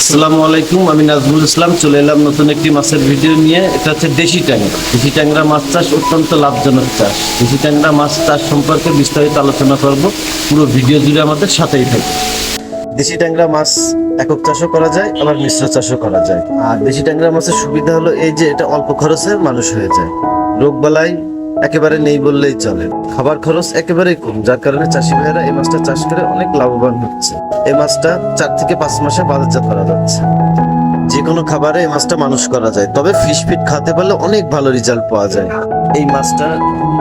আসসালামু আলাইকুম, আমি নাজমুল ইসলাম, চলে এলাম নতুন একটি মাছের ভিডিও নিয়ে। এটা হচ্ছে দেশি ট্যাংরা। দেশি ট্যাংরা মাছ চাষ অত্যন্ত লাভজনক চাষ। দেশি ট্যাংরা মাছ চাষ সম্পর্কে বিস্তারিত আলোচনা করব। পুরো ভিডিও জুড়ে আমাদের সাথেই থাকবে দেশি ট্যাংরা মাছ একক চাষও করা যায়, আবার মিশ্র চাষও করা যায়। আর দেশি ট্যাংরা মাছের সুবিধা হলো এই যে এটা অল্প খরচে মানুষ হয়ে যায়। রোগ বালাই একেবারে নেই বললেই চলে। খাবার খরচ একেবারেই কম, যার কারণে চাষি ভাইয়েরা এই মাছটা চাষ করে অনেক লাভবান হচ্ছে। এই মাছটা চার থেকে পাঁচ মাসে বাজারজাত করা যাচ্ছে। যে কোনো খাবারে এই মাছটা মানুষ করা যায়, তবে ফিশ ফিট খাতে পারলে অনেক ভালো রেজাল্ট পাওয়া যায়। এই মাছটা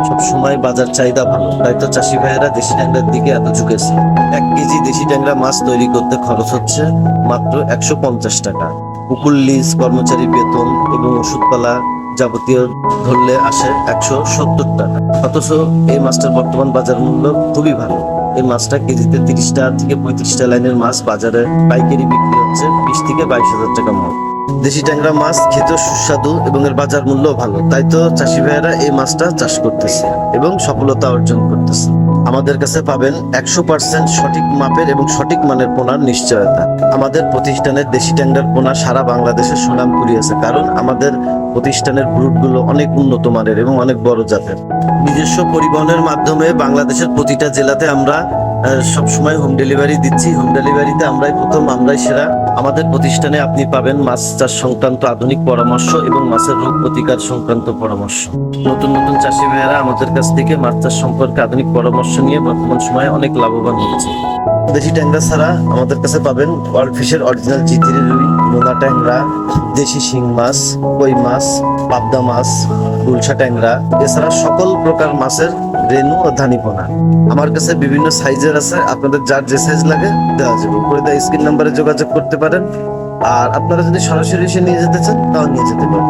সব সময় বাজার চাহিদা ভালো, তাই তো চাষি ভাইয়েরা দেশি ট্যাংরার দিকে এত ঝুঁকেছে। এক কেজি দেশি ট্যাংরা মাছ তৈরি করতে খরচ হচ্ছে মাত্র একশো পঞ্চাশ টাকা। পুকুর লিজ কর্মচারী বেতন এবং ওষুধপালা যাবতীয় ধরলে আসে একশো সত্তর টাকা। অথচ এই মাছটার বর্তমান বাজার মূল্য খুবই ভালো। এই মাছটা কেজিতে তিরিশ টাকা থেকে পঁয়ত্রিশটা লাইনের মাছ বাজারে পাইকারি বিক্রি হচ্ছে বিশ থেকে বাইশ হাজার টাকা মূল্য দেশি ট্যাংরা মাছ খেতেও সুস্বাদু এবং এর বাজার মূল্য ভালো। তাই তো চাষি ভাইয়েরা এই মাছটা চাষ করতেছে এবং সফলতা অর্জন করতেছে। আমাদের কাছে পাবেন একশো পার্সেন্ট সঠিক মাপের এবং সঠিক মানের পোনার নিশ্চয়তা। আমাদের প্রতিষ্ঠানের দেশি ট্যাংরার পোনা সারা বাংলাদেশে সুনাম কুড়িয়েছে। কারণ আমাদের প্রতিষ্ঠানের ব্রুটগুলো অনেক উন্নত মানের এবং অনেক বড় জাতের। নিজস্ব পরিবহনের মাধ্যমে বাংলাদেশের প্রতিটা জেলাতে আমরা সবসময় হোম ডেলিভারি দিচ্ছি। হোম ডেলিভারিতে আমরাই প্রথম, আমরাই সেরা। আমাদের প্রতিষ্ঠানে আপনি পাবেন মাছ চাষ সংক্রান্ত আধুনিক পরামর্শ এবং মাছের রোগ প্রতিকার সংক্রান্ত পরামর্শ। নতুন নতুন চাষি ভাইয়েরা আমাদের কাছ থেকে মাছ চাষ সম্পর্কে আধুনিক পরামর্শ নিয়ে বর্তমান সময়ে অনেক লাভবান হচ্ছে দেশি ট্যাংরা ছাড়া আমাদের কাছে পাবেন ওয়ার্ল্ড ফিশের অরিজিনাল জিতিরি রুই নোনা ট্যাংরা, দেশি শিং মাছ, কই মাছ, পাবদা মাছ, গুলশা ট্যাংরা, এছাড়া সকল প্রকার মাছের রেনু ও ধানিপোনা। আমার কাছে বিভিন্ন সাইজের আছে, আপনাদের যার যে সাইজ লাগে দেওয়া যাবে। স্ক্রিন নাম্বারে যোগাযোগ করতে পারেন। আর আপনারা যদি সরাসরি এসে নিয়ে যেতে চান, তাও নিয়ে যেতে পারেন।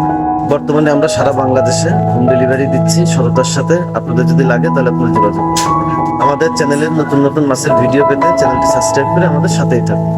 বর্তমানে আমরা সারা বাংলাদেশে হোম ডেলিভারি দিচ্ছি সরতার সাথে। আপনাদের যদি লাগে, তাহলে আপনারা যোগাযোগ আমাদের চ্যানেলের নতুন নতুন মাছের ভিডিও পেতে চ্যানেলটি সাবস্ক্রাইব করে আমাদের সাথেই থাকুন।